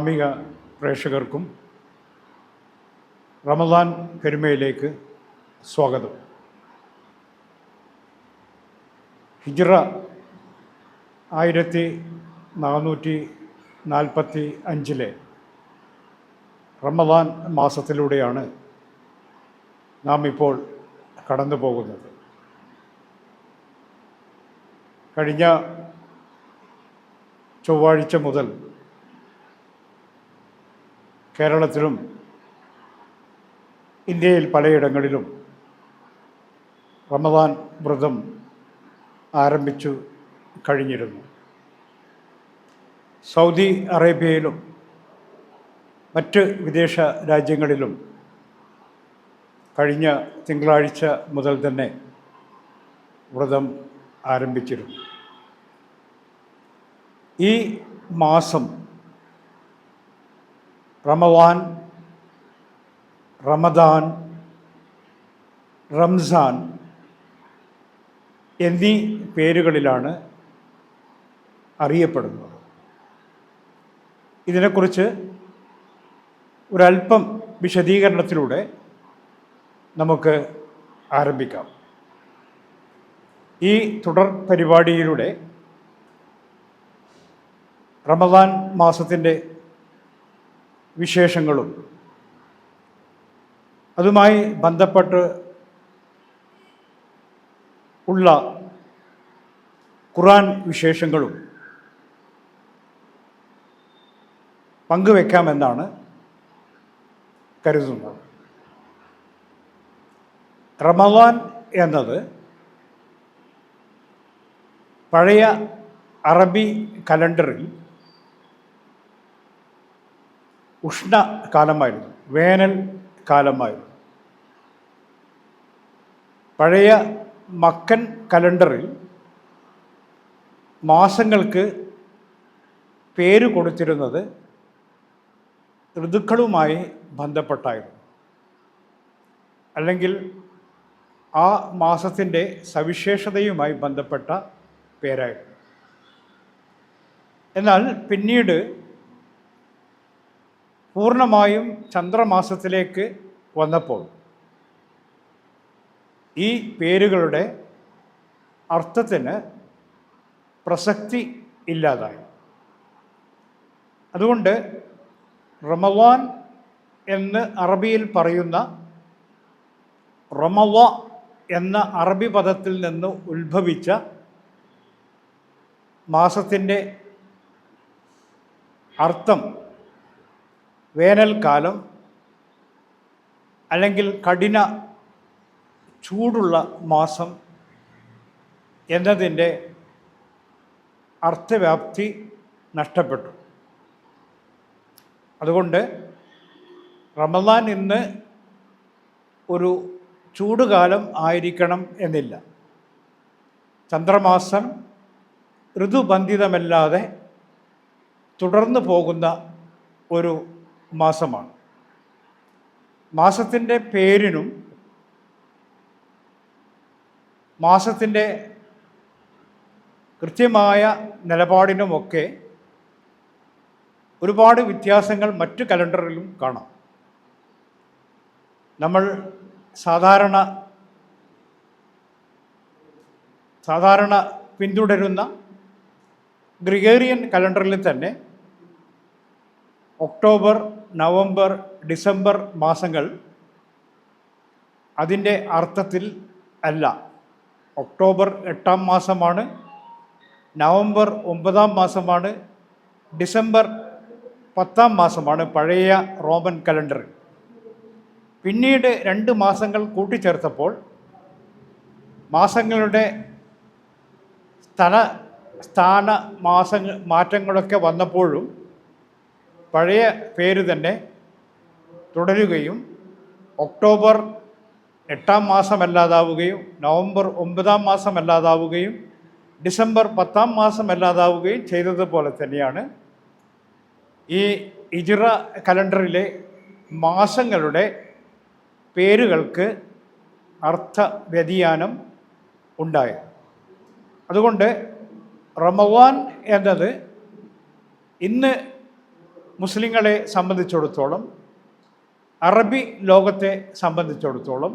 ഗ്രാമിക പ്രേക്ഷകർക്കും റമദാൻ പെരുമയിലേക്ക് സ്വാഗതം. ഹിജ്റ ആയിരത്തി നാനൂറ്റി നാൽപ്പത്തി അഞ്ചിലെ റമദാൻ മാസത്തിലൂടെയാണ് നാം ഇപ്പോൾ കടന്നു പോകുന്നത്. കഴിഞ്ഞ ചൊവ്വാഴ്ച മുതൽ കേരളത്തിലും ഇന്ത്യയിൽ പലയിടങ്ങളിലും റമദാൻ വ്രതം ആരംഭിച്ചു കഴിഞ്ഞിരുന്നു. സൗദി അറേബ്യയിലും മറ്റ് വിദേശ രാജ്യങ്ങളിലും കഴിഞ്ഞ തിങ്കളാഴ്ച മുതൽ തന്നെ വ്രതം ആരംഭിച്ചിരുന്നു. ഈ മാസം റമവാൻ റമദാൻ റംസാൻ എന്നീ പേരുകളിലാണ് അറിയപ്പെടുന്നത്. ഇതിനെക്കുറിച്ച് ഒരല്പം വിശദീകരണത്തിലൂടെ നമുക്ക് ആരംഭിക്കാം. ഈ തുടർ പരിപാടിയിലൂടെ റമദാൻ മാസത്തിന്റെ വിശേഷങ്ങളും. അതുമായി ബന്ധപ്പെട്ട് ഉള്ള ഖുറാൻ വിശേഷങ്ങളും പങ്കുവെക്കാമെന്നാണ് കരുതുന്നത്. റമദാൻ എന്നത് പഴയ അറബി കലണ്ടറിൽ ഉഷ്ണകാലമായിരുന്നു വേനൽ കാലമായിരുന്നു. പഴയ മക്കൻ കലണ്ടറിൽ മാസങ്ങൾക്ക് പേര് കൊടുത്തിരുന്നത് ഋതുക്കളുമായി ബന്ധപ്പെട്ടായിരുന്നു. അല്ലെങ്കിൽ ആ മാസത്തിന്റെ സവിശേഷതയുമായി ബന്ധപ്പെട്ട പേരായിരുന്നു. എന്നാൽ പിന്നീട് പൂർണമായും ചന്ദ്രമാസത്തിലേക്ക് വന്നപ്പോൾ ഈ പേരുകളുടെ അർത്ഥത്തിന് പ്രസക്തി ഇല്ലാതായി. അതുകൊണ്ട് റമവാൻ എന്ന് അറബിയിൽ പറയുന്ന റമവ എന്ന അറബി പദത്തിൽ നിന്ന് ഉത്ഭവിച്ച മാസത്തിന്റെ അർത്ഥം വേനൽക്കാലം അല്ലെങ്കിൽ കഠിന ചൂടുള്ള മാസം എന്നതിന്റെ അർത്ഥവ്യാപ്തി നഷ്ടപ്പെട്ടു. അതുകൊണ്ട് റമദാൻ ഇന്ന് ഒരു ചൂടുകാലം ആയിരിക്കണം എന്നില്ല. ചന്ദ്രമാസം ഋതുബന്ധിതമല്ലാതെ തുടർന്നു പോകുന്ന ഒരു മാസമാണ്. മാസത്തിന്റെ പേരിനും മാസത്തിന്റെ കൃത്യമായ നിലപാടിനുമൊക്കെ ഒരുപാട് വ്യത്യാസങ്ങൾ മറ്റു കലണ്ടറിലും കാണാം. നമ്മൾ സാധാരണ സാധാരണ പിന്തുടരുന്ന ഗ്രിഗേറിയൻ കലണ്ടറിൽ തന്നെ ഒക്ടോബർ നവംബർ ഡിസംബർ മാസങ്ങൾ അതിന്റെ അർത്ഥത്തിൽ അല്ല. ഒക്ടോബർ എട്ടാം മാസമാണ് നവംബർ ഒമ്പതാം മാസമാണ് ഡിസംബർ പത്താം മാസമാണ് പഴയ റോമൻ കലണ്ടർ. പിന്നീട് രണ്ട് മാസങ്ങൾ കൂട്ടിച്ചേർത്തപ്പോൾ മാസങ്ങളുടെ സ്ഥല സ്ഥാന മാസങ്ങൾ മാറ്റങ്ങളൊക്കെ വന്നപ്പോഴും പഴയ പേര് തന്നെ തുടരുകയും ഒക്ടോബർ എട്ടാം മാസമല്ലാതാവുകയും നവംബർ ഒമ്പതാം മാസമല്ലാതാവുകയും ഡിസംബർ പത്താം മാസമല്ലാതാവുകയും ചെയ്തതുപോലെ തന്നെയാണ് ഈ ഇജിറ കലണ്ടറിലെ മാസങ്ങളുടെ പേരുകൾക്ക് അർത്ഥ വ്യതിയാനം ഉണ്ടായത്. അതുകൊണ്ട് റമവാൻ എന്നത് ഇന്ന് മുസ്ലിങ്ങളെ സംബന്ധിച്ചിടത്തോളം അറബി ലോകത്തെ സംബന്ധിച്ചിടത്തോളം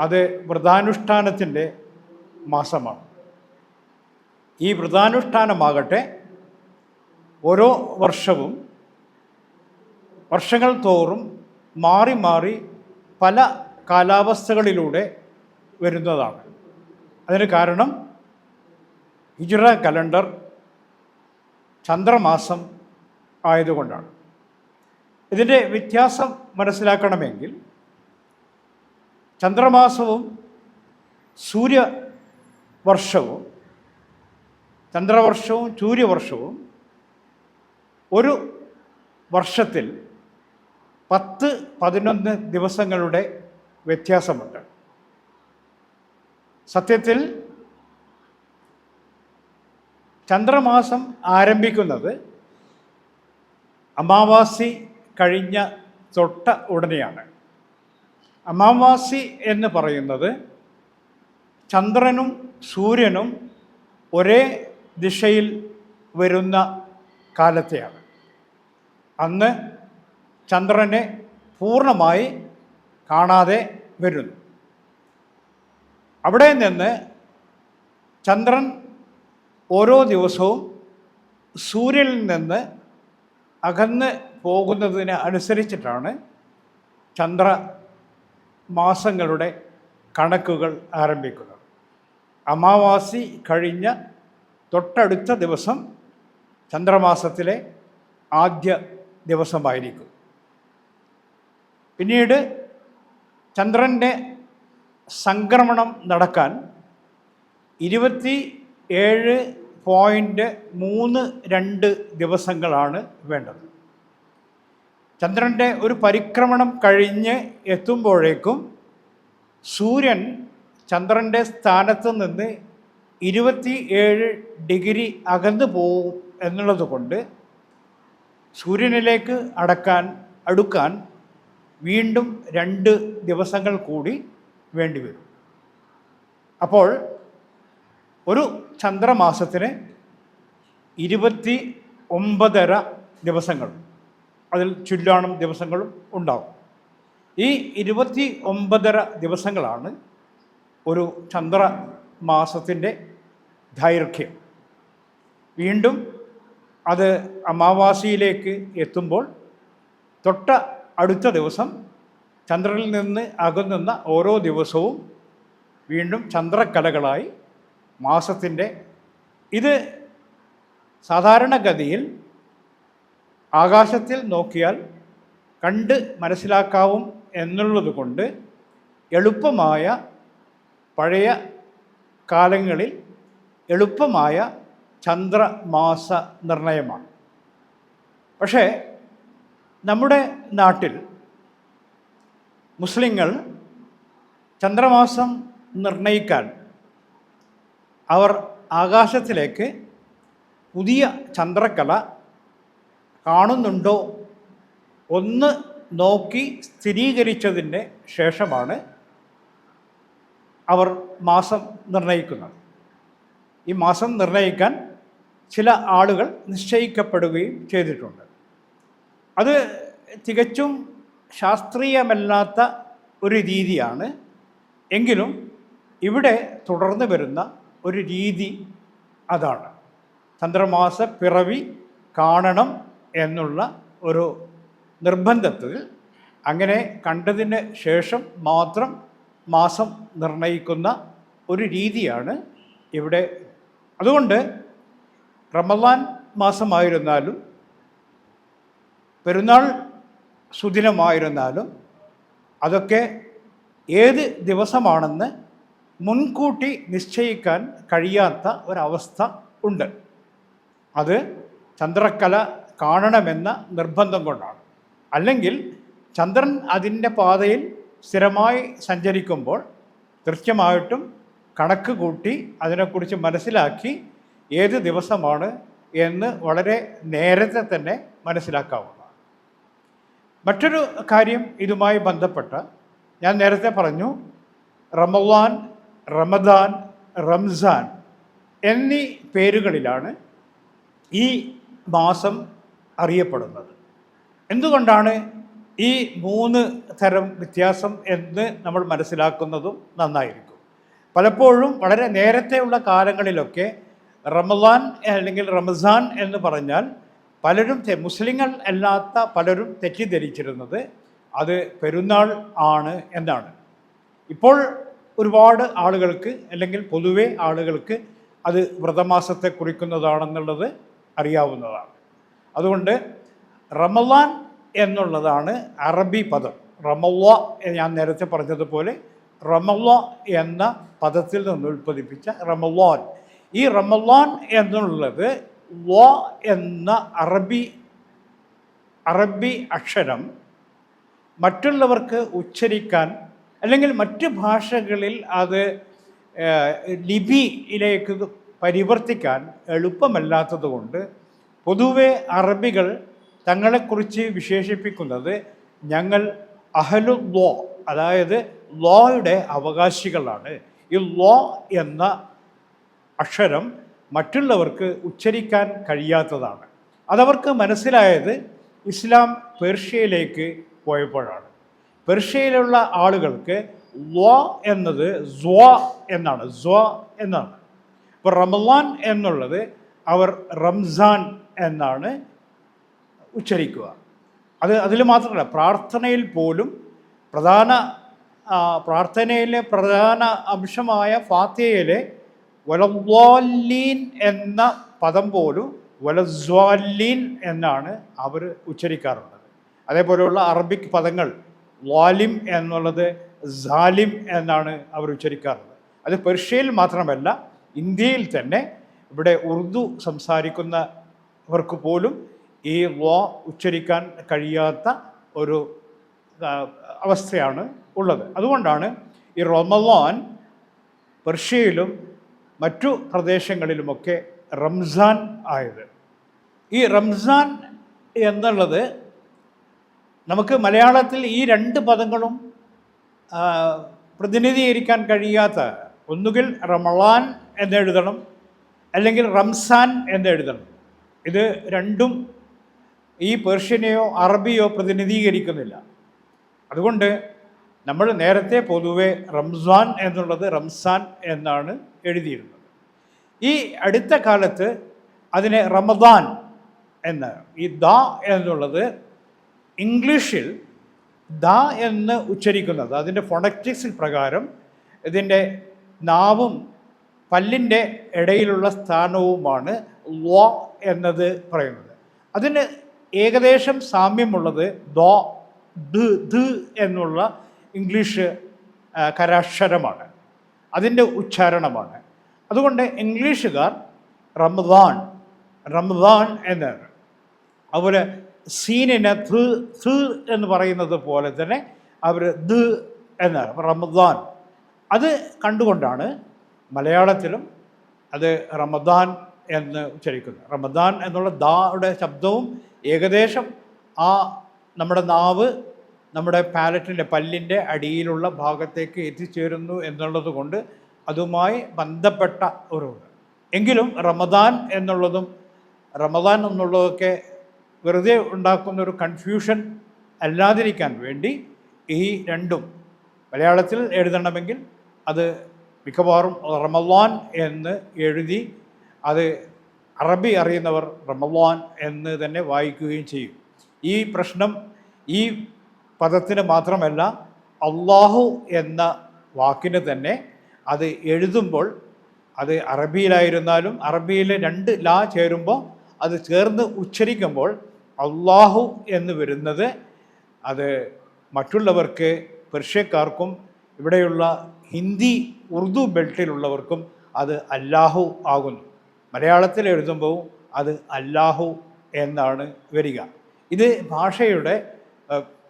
അത് വ്രതാനുഷ്ഠാനത്തിന്റെ മാസമാണ്. ഈ വ്രതാനുഷ്ഠാനമാകട്ടെ ഓരോ വർഷവും വർഷങ്ങൾ തോറും മാറി മാറി പല കാലാവസ്ഥകളിലൂടെ വരുന്നതാണ്. അതിന് കാരണം ഹിജ്റ കലണ്ടർ ചന്ദ്രമാസം ആയതുകൊണ്ടാണ്. ഇതിന്റെ വ്യത്യാസം മനസ്സിലാക്കണമെങ്കിൽ ചന്ദ്രമാസവും സൂര്യവർഷവും ചന്ദ്രവർഷവും സൂര്യവർഷവും ഒരു വർഷത്തിൽ പത്ത് പതിനൊന്ന് ദിവസങ്ങളുടെ വ്യത്യാസമുണ്ട്. സത്യത്തിൽ ചന്ദ്രമാസം ആരംഭിക്കുന്നത് അമാവാസി കഴിഞ്ഞ തൊട്ട ഉടനെയാണ്. അമാവാസി എന്ന് പറയുന്നത് ചന്ദ്രനും സൂര്യനും ഒരേ ദിശയിൽ വരുന്ന കാലത്തെയാണ്. അന്ന് ചന്ദ്രനെ പൂർണമായി കാണാതെ വരുന്നു. അവിടെ നിന്ന് ചന്ദ്രൻ ഓരോ ദിവസവും സൂര്യനിൽ നിന്ന് അകന്ന് പോകുന്നതിന് അനുസരിച്ചിട്ടാണ് ചന്ദ്ര മാസങ്ങളുടെ കണക്കുകൾ ആരംഭിക്കുന്നത്. അമാവാസി കഴിഞ്ഞ തൊട്ടടുത്ത ദിവസം ചന്ദ്രമാസത്തിലെ ആദ്യ ദിവസമായിരിക്കും. പിന്നീട് ചന്ദ്രന്റെ സംക്രമണം നടക്കാൻ ഇരുപത്തി ഏഴ് പോയിന്റ് മൂന്ന് രണ്ട് ദിവസങ്ങളാണ് വേണ്ടത്. ചന്ദ്രന്റെ ഒരു പരിക്രമണം കഴിഞ്ഞ് എത്തുമ്പോഴേക്കും സൂര്യൻ ചന്ദ്രന്റെ സ്ഥാനത്ത് നിന്ന് ഇരുപത്തി ഏഴ് ഡിഗ്രി അകന്നു പോവും എന്നുള്ളത് കൊണ്ട് സൂര്യനിലേക്ക് അടക്കാൻ അടുക്കാൻ വീണ്ടും രണ്ട് ദിവസങ്ങൾ കൂടി വേണ്ടിവരും അപ്പോൾ ഒരു ചന്ദ്രമാസത്തിന് ഇരുപത്തി ഒമ്പതര ദിവസങ്ങൾ. അതിൽ ചുല്ലാണം ദിവസങ്ങളും ഉണ്ടാകും ഈ ഇരുപത്തി ഒമ്പതര ദിവസങ്ങളാണ് ഒരു ചന്ദ്രമാസത്തിന്റെ ദൈർഘ്യം. വീണ്ടും അത് അമാവാസിയിലേക്ക് എത്തുമ്പോൾ തൊട്ട അടുത്ത ദിവസം ചന്ദ്രനിൽ നിന്ന് അകന്നുന്ന ഓരോ ദിവസവും വീണ്ടും ചന്ദ്രക്കലകളായി മാസത്തിന്റെ ഇത് സാധാരണഗതിയിൽ ആകാശത്തിൽ നോക്കിയാൽ കണ്ട് മനസ്സിലാക്കാവും എന്നുള്ളത് കൊണ്ട് എളുപ്പമായ പഴയ കാലങ്ങളിൽ എളുപ്പമായ ചന്ദ്രമാസ നിർണയമാണ്. പക്ഷേ നമ്മുടെ നാട്ടിൽ മുസ്ലിങ്ങൾ ചന്ദ്രമാസം നിർണയിക്കാൻ അവർ ആകാശത്തിലേക്ക് പുതിയ ചന്ദ്രക്കല കാണുന്നുണ്ടോ ഒന്ന് നോക്കി സ്ഥിരീകരിച്ചതിന്റെ ശേഷമാണ് അവർ മാസം നിർണയിക്കുന്നത്. ഈ മാസം നിർണയിക്കാൻ ചില ആളുകൾ നിശ്ചയിക്കപ്പെടുകയും ചെയ്തിട്ടുണ്ട്. അത് തികച്ചും ശാസ്ത്രീയമല്ലാത്ത ഒരു രീതിയാണ്. എങ്കിലും ഇവിടെ തുടർന്ന് വരുന്ന ഒരു രീതി അതാണ്. ചന്ദ്രമാസ പിറവി കാണണം എന്നുള്ള ഒരു നിർബന്ധത്തിൽ അങ്ങനെ കണ്ടതിന് ശേഷം മാത്രം മാസം നിർണയിക്കുന്ന ഒരു രീതിയാണ് ഇവിടെ. അതുകൊണ്ട് റമദാൻ മാസമായിരുന്നാലും പെരുന്നാൾ സുദിനമായിരുന്നാലും അതൊക്കെ ഏത് ദിവസമാണെന്ന് മുൻകൂട്ടി നിശ്ചയിക്കാൻ കഴിയാത്ത ഒരവസ്ഥ ഉണ്ട്. അത് ചന്ദ്രക്കല കാണണമെന്ന നിർബന്ധം കൊണ്ടാണ്. അല്ലെങ്കിൽ ചന്ദ്രൻ അതിന്റെ പാതയിൽ സ്ഥിരമായി സഞ്ചരിക്കുമ്പോൾ കൃത്യമായിട്ടും കണക്ക് കൂട്ടി അതിനെക്കുറിച്ച് മനസ്സിലാക്കി ഏത് ദിവസമാണ് എന്ന് വളരെ നേരത്തെ തന്നെ മനസ്സിലാക്കാവുന്നതാണ്. മറ്റൊരു കാര്യം ഇതുമായി ബന്ധപ്പെട്ട് ഞാൻ നേരത്തെ പറഞ്ഞു റമവാൻ റമദാൻ റംസാൻ എന്നീ പേരുകളിലാണ് ഈ മാസം അറിയപ്പെടുന്നത്. എന്തുകൊണ്ടാണ് ഈ മൂന്ന് തരം വ്യത്യാസം എന്ന് നമ്മൾ മനസ്സിലാക്കുന്നതും നന്നായിരിക്കും. പലപ്പോഴും വളരെ നേരത്തെയുള്ള കാലങ്ങളിലൊക്കെ റമദാൻ അല്ലെങ്കിൽ റമസാൻ എന്ന് പറഞ്ഞാൽ പലരും മുസ്ലിങ്ങൾ അല്ലാത്ത പലരും തെറ്റിദ്ധരിച്ചിരുന്നത് അത് പെരുന്നാൾ ആണ് എന്നാണ്. ഇപ്പോൾ ഒരുപാട് ആളുകൾക്ക് അല്ലെങ്കിൽ പൊതുവെ ആളുകൾക്ക് അത് വ്രതമാസത്തെ കുറിക്കുന്നതാണെന്നുള്ളത് അറിയാവുന്നതാണ്. അതുകൊണ്ട് റമലാൻ എന്നുള്ളതാണ് അറബി പദം. റമവ ഞാൻ നേരത്തെ പറഞ്ഞതുപോലെ റമവ എന്ന പദത്തിൽ നിന്ന് ഉൽപ്പതിപ്പിച്ച റമലോൻ ഈ റമലോൻ എന്നുള്ളത് വ എന്ന അറബി അറബി അക്ഷരം മറ്റുള്ളവർക്ക് ഉച്ചരിക്കാൻ അല്ലെങ്കിൽ മറ്റ് ഭാഷകളിൽ അത് ലിപിയിലേക്ക് പരിവർത്തിക്കാൻ എളുപ്പമല്ലാത്തതുകൊണ്ട് പൊതുവെ അറബികൾ തങ്ങളെക്കുറിച്ച് വിശേഷിപ്പിക്കുന്നത് ഞങ്ങൾ അഹലു ലോ അതായത് ലോയുടെ അവകാശികളാണ്. ഈ ലോ എന്ന അക്ഷരം മറ്റുള്ളവർക്ക് ഉച്ചരിക്കാൻ കഴിയാത്തതാണ്. അതവർക്ക് മനസ്സിലായത് ഇസ്ലാം പേർഷ്യയിലേക്ക് പോയപ്പോഴാണ്. പേർഷ്യയിലുള്ള ആളുകൾക്ക് ദ്വ എന്നത് ദ്വ എന്നാണ്. ദ്വ എന്നാണ്. ഇപ്പോൾ റമലാൻ എന്നുള്ളത് അവർ റംസാൻ എന്നാണ് ഉച്ചരിക്കുക. അത് അതിൽ മാത്രമല്ല പ്രാർത്ഥനയിൽ പോലും പ്രധാന പ്രാർത്ഥനയിലെ പ്രധാന അംശമായ ഫാത്തിയയിലെ വലവാലീൻ എന്ന പദം പോലും വലസ്വാലീൻ എന്നാണ് അവർ ഉച്ചരിക്കാറുള്ളത്. അതേപോലെയുള്ള അറബിക് പദങ്ങൾ വാലിം എന്നുള്ളത് സാലിം എന്നാണ് അവർ ഉച്ചരിക്കാറുള്ളത്. അത് പെർഷ്യയിൽ മാത്രമല്ല ഇന്ത്യയിൽ തന്നെ ഇവിടെ ഉറുദു സംസാരിക്കുന്നവർക്ക് പോലും ഈ വാ ഉച്ചരിക്കാൻ കഴിയാത്ത ഒരു അവസ്ഥയാണ് ഉള്ളത്. അതുകൊണ്ടാണ് ഈ റൊമവാൻ പെർഷ്യയിലും മറ്റു പ്രദേശങ്ങളിലുമൊക്കെ റംസാൻ ആയത്. ഈ റംസാൻ എന്നുള്ളത് നമുക്ക് മലയാളത്തിൽ ഈ രണ്ട് പദങ്ങളും പ്രതിനിധീകരിക്കാൻ കഴിയാത്ത ഒന്നുകിൽ റമളാൻ എന്നെഴുതണം അല്ലെങ്കിൽ റംസാൻ എന്നെഴുതണം ഇത് രണ്ടും ഈ പേർഷ്യനെയോ അറബിയോ പ്രതിനിധീകരിക്കുന്നില്ല. അതുകൊണ്ട് നമ്മൾ നേരത്തെ പൊതുവെ റംസാൻ എന്നുള്ളത് റംസാൻ എന്നാണ് എഴുതിയിരുന്നത്. ഈ അടുത്ത കാലത്ത് അതിനെ റമദാൻ എന്ന് ഈ ദ എന്നുള്ളത് ഇംഗ്ലീഷിൽ ദ എന്ന് ഉച്ചരിക്കുന്നത് അതിന്റെ ഫൊണറ്റിക്സ് പ്രകാരം ഇതിന്റെ നാവും പല്ലിന്റെ ഇടയിലുള്ള സ്ഥാനവുമാണ് ലോ എന്നത് പറയുന്നത്. അതിന് ഏകദേശം സാമ്യമുള്ളത് ദോ ദ് ദ് എന്നുള്ള ഇംഗ്ലീഷ് കരാക്ഷരമാണ്. അതിന്റെ ഉച്ചാരണമാണ്. അതുകൊണ്ട് ഇംഗ്ലീഷുകാർ റമദാൻ റമദാൻ എന്നാണ്. അതുപോലെ സീനിനെ ധ് ധ് എന്ന് പറയുന്നത് പോലെ തന്നെ അവർ ദ് എന്ന് റമദാൻ. അത് കണ്ടുകൊണ്ടാണ് മലയാളത്തിലും അത് റമദാൻ എന്ന് ഉച്ചരിക്കുന്നത്. റമദാൻ എന്നുള്ള ദായുടെ ശബ്ദവും ഏകദേശം ആ നമ്മുടെ നാവ് നമ്മുടെ പാലറ്റിന്റെ പല്ലിന്റെ അടിയിലുള്ള ഭാഗത്തേക്ക് എത്തിച്ചേരുന്നു എന്നുള്ളത് കൊണ്ട് അതുമായി ബന്ധപ്പെട്ട ഒരു എങ്കിലും റമദാൻ എന്നുള്ളതും റമദാൻ എന്നുള്ളതൊക്കെ വെറുതെ ഉണ്ടാക്കുന്ന ഒരു കൺഫ്യൂഷൻ അല്ലാതിരിക്കാൻ വേണ്ടി ഈ രണ്ടും മലയാളത്തിൽ എഴുതണമെങ്കിൽ അത് മിക്കവാറും റമദാൻ എന്ന് എഴുതി അത് അറബി അറിയുന്നവർ റമദാൻ എന്ന് തന്നെ വായിക്കുകയും ചെയ്യും. ഈ പ്രശ്നം ഈ പദത്തിന് മാത്രമല്ല അള്ളാഹു എന്ന വാക്കിന് തന്നെ അത് എഴുതുമ്പോൾ അത് അറബിയിലായിരുന്നാലും അറബിയിലെ രണ്ട് ലാ ചേരുമ്പോൾ അത് ചേർന്ന് ഉച്ചരിക്കുമ്പോൾ അള്ളാഹു എന്ന് വരുന്നത് അത് മറ്റുള്ളവർക്ക് പെർഷ്യക്കാർക്കും ഇവിടെയുള്ള ഹിന്ദി ഉറുദു ബെൽറ്റിലുള്ളവർക്കും അത് അല്ലാഹു ആകുന്നു. മലയാളത്തിൽ എഴുതുമ്പോൾ അത് അല്ലാഹു എന്നാണ് വരിക. ഇത് ഭാഷയുടെ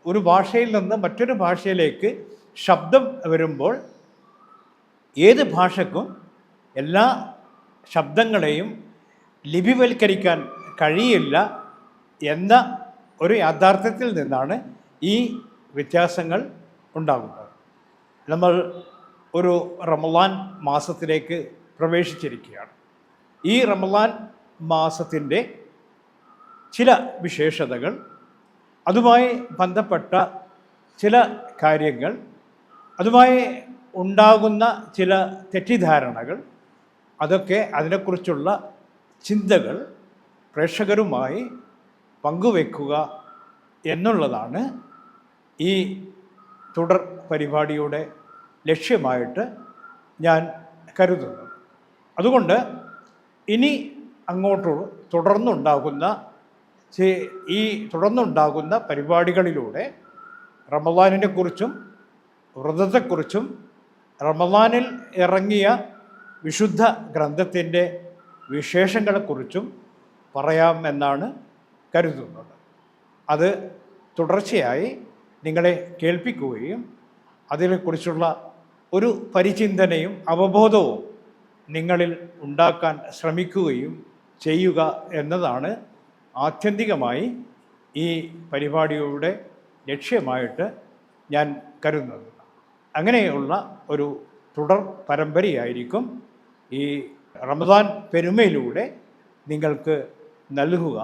ഒരു ഭാഷയിൽ നിന്ന് മറ്റൊരു ഭാഷയിലേക്ക് ശബ്ദം വരുമ്പോൾ ഏത് ഭാഷക്കും എല്ലാ ശബ്ദങ്ങളെയും ലിപിവൽക്കരിക്കാൻ കഴിയില്ല എന്ന ഒരു യാഥാർത്ഥ്യത്തിൽ നിന്നാണ് ഈ വ്യത്യാസങ്ങൾ ഉണ്ടാകുന്നത്. നമ്മൾ ഒരു റമലാൻ മാസത്തിലേക്ക് പ്രവേശിച്ചിരിക്കുകയാണ്. ഈ റമലാൻ മാസത്തിന്റെ ചില വിശേഷതകൾ അതുമായി ബന്ധപ്പെട്ട ചില കാര്യങ്ങൾ അതുമായി ഉണ്ടാകുന്ന ചില തെറ്റിദ്ധാരണകൾ അതൊക്കെ അതിനെക്കുറിച്ചുള്ള ചിന്തകൾ പ്രേക്ഷകരുമായി പങ്കുവെക്കുക എന്നുള്ളതാണ് ഈ തുടർ പരിപാടിയുടെ ലക്ഷ്യമായിട്ട് ഞാൻ കരുതുന്നത്. അതുകൊണ്ട് ഇനി അങ്ങോട്ട് തുടർന്നുണ്ടാകുന്ന ഈ തുടർന്നുണ്ടാകുന്ന പരിപാടികളിലൂടെ റമദാനിനെ കുറിച്ചും വ്രതത്തെക്കുറിച്ചും റമദാനിൽ ഇറങ്ങിയ വിശുദ്ധ ഗ്രന്ഥത്തിന്റെ വിശേഷങ്ങളെക്കുറിച്ചും പറയാമെന്നാണ് കരുതുന്നത്. അത് തുടർച്ചയായി നിങ്ങളെ കേൾപ്പിക്കുകയും അതിനെക്കുറിച്ചുള്ള ഒരു പരിചിന്തനയും അവബോധവും നിങ്ങളിൽ ഉണ്ടാക്കാൻ ശ്രമിക്കുകയും ചെയ്യുക എന്നതാണ് ആത്യന്തികമായി ഈ പരിപാടിയുടെ ലക്ഷ്യമായിട്ട് ഞാൻ കരുതുന്നത്. അങ്ങനെയുള്ള ഒരു തുടർ പരമ്പരയായിരിക്കും ഈ റമദാൻ പെരുമയിലൂടെ നിങ്ങൾക്ക് നൽകുക.